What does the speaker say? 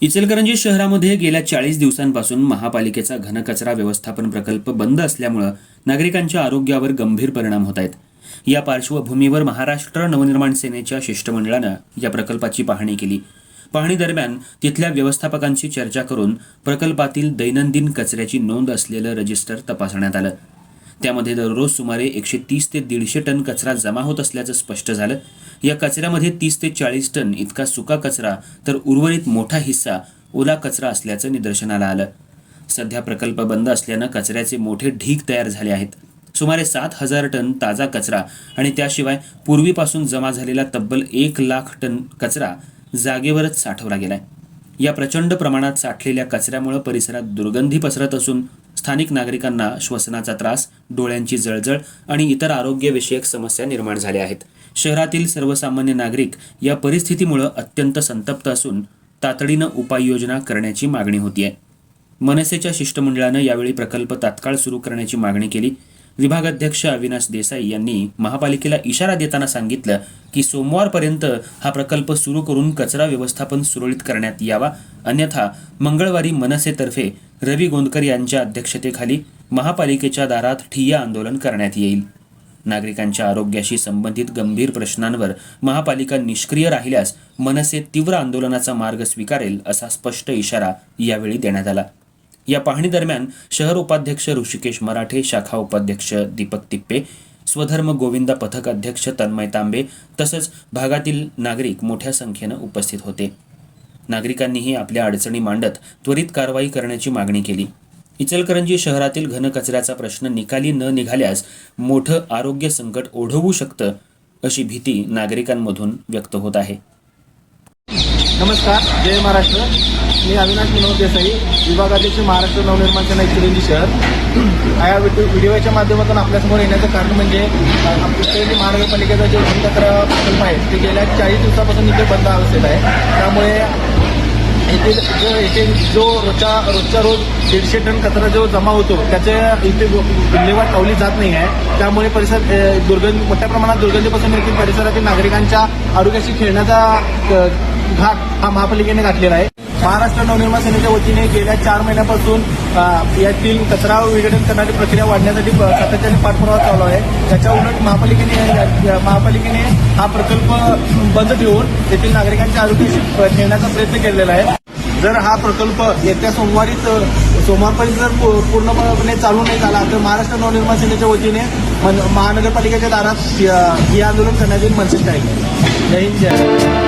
इचलकरंजी शहरामध्ये गेल्या चाळीस दिवसांपासून महापालिकेचा घनकचरा व्यवस्थापन प्रकल्प बंद असल्यामुळं नागरिकांच्या आरोग्यावर गंभीर परिणाम होत आहेत. या पार्श्वभूमीवर महाराष्ट्र नवनिर्माण सेनेच्या शिष्टमंडळानं या प्रकल्पाची पाहणी केली. पाहणी दरम्यान तिथल्या व्यवस्थापकांशी चर्चा करून प्रकल्पातील दैनंदिन कचऱ्याची नोंद असलेलं रजिस्टर तपासण्यात आलं. त्यामध्ये दररोज सुमारे एकशे तीस ते दीडशे टन कचरा जमा होत असल्याचं स्पष्ट झालं. या कचऱ्यामध्ये तीस ते चाळीस टन इतका सुका कचरा तर उर्वरित मोठा हिस्सा ओला कचरा असल्याचं निदर्शनाला आलं. सध्या प्रकल्प बंद असल्यानं कचऱ्याचे मोठे ढीग तयार झाले आहेत. सुमारे सात हजार टन ताजा कचरा आणि त्याशिवाय पूर्वीपासून जमा झालेला तब्बल एक लाख टन कचरा जागेवरच साठवला गेलाय. या प्रचंड प्रमाणात साठलेल्या कचऱ्यामुळे परिसरात दुर्गंधी पसरत असून स्थानिक नागरिकांना श्वसनाचा त्रास डोळ्यांची जळजळ आणि इतर आरोग्यविषयक समस्या निर्माण झाल्या आहेत. शहरातील सर्वसामान्य नागरिक या परिस्थितीमुळं अत्यंत संतप्त असून तातडीनं उपाययोजना करण्याची मागणी होती आहे मनसेच्या शिष्टमंडळानं यावेळी प्रकल्प तात्काळ सुरू करण्याची मागणी केली. विभागाध्यक्ष अविनाश देसाई यांनी महापालिकेला इशारा देताना सांगितलं की सोमवारपर्यंत हा प्रकल्प सुरू करून कचरा व्यवस्थापन सुरळीत करण्यात यावा. अन्यथा मंगळवारी मनसेतर्फे रवी गोंदकर यांच्या अध्यक्षतेखाली महापालिकेच्या दारात ठिय्या आंदोलन करण्यात येईल. नागरिकांच्या आरोग्याशी संबंधित गंभीर प्रश्नांवर महापालिका निष्क्रिय राहिल्यास मनसे तीव्र आंदोलनाचा मार्ग स्वीकारेल असा स्पष्ट इशारा यावेळी देण्यात आला. या पाहणी दरम्यान शहर उपाध्यक्ष ऋषिकेश मराठे शाखा उपाध्यक्ष दीपक तिप्पे स्वधर्म गोविंदा पथक अध्यक्ष तन्मय तांबे तसंच भागातील नागरिक मोठ्या संख्येनं उपस्थित होते. नागरिकांनीही आपल्या अडचणी मांडत त्वरित कारवाई करण्याची मागणी केली. इचलकरंजी शहरातील घनकचऱ्याचा प्रश्न निकाली न निघाल्यास मोठं आरोग्य संकट ओढवू शकतं अशी भीती नागरिकांमधून व्यक्त होत आहे. नमस्कार जय महाराष्ट्र. मी अविनाश विनोद देसाई विभागाध्यक्ष महाराष्ट्र नवनिर्माण सेना इचलकरंजी शहर. या व्हिडिओ व्हिडिओच्या माध्यमातून आपल्यासमोर येण्याचं कारण म्हणजे अ, महानगरपालिकेचा जो घनकचरा प्रकल्प आहे ते गेल्या चाळीस दिवसापासून इथे बंद अवस्थेत आहे. त्यामुळे येथे जो येथे जो रोजच्या रोजच्या रोज दीडशे टन कचरा जो जमा होतो त्याचे इथे विल्हेवाट लावली जात नाही आहे. त्यामुळे परिसर दुर्गंध मोठ्या प्रमाणात दुर्गंधीपासून येथील परिसरातील नागरिकांच्या आरोग्याशी खेळण्याचा घाट हा महापालिकेने घातलेला आहे. महाराष्ट्र नवनिर्माण सेनेच्या वतीने गेल्या चार महिन्यापासून यातील कचरा विघटन करणारी प्रक्रिया वाढण्यासाठी सातत्याने पाठपुरावा चालू आहे. त्याच्या उलट महापालिकेने या- महापालिकेने हा प्रकल्प बंद ठेवून येथील नागरिकांच्या आरोग्याशी प- प्रयत्न केलेला आहे. जर हा प्रकल्प येत्या सोमवारीच सोमवारपर्यंत जर पूर्णपणे चालू नाही झाला तर महाराष्ट्र नवनिर्माण सेनेच्या वतीने महानगरपालिकेच्या दारात हे आंदोलन करण्यात येईल मनसे स्टाईल जय हिंद जय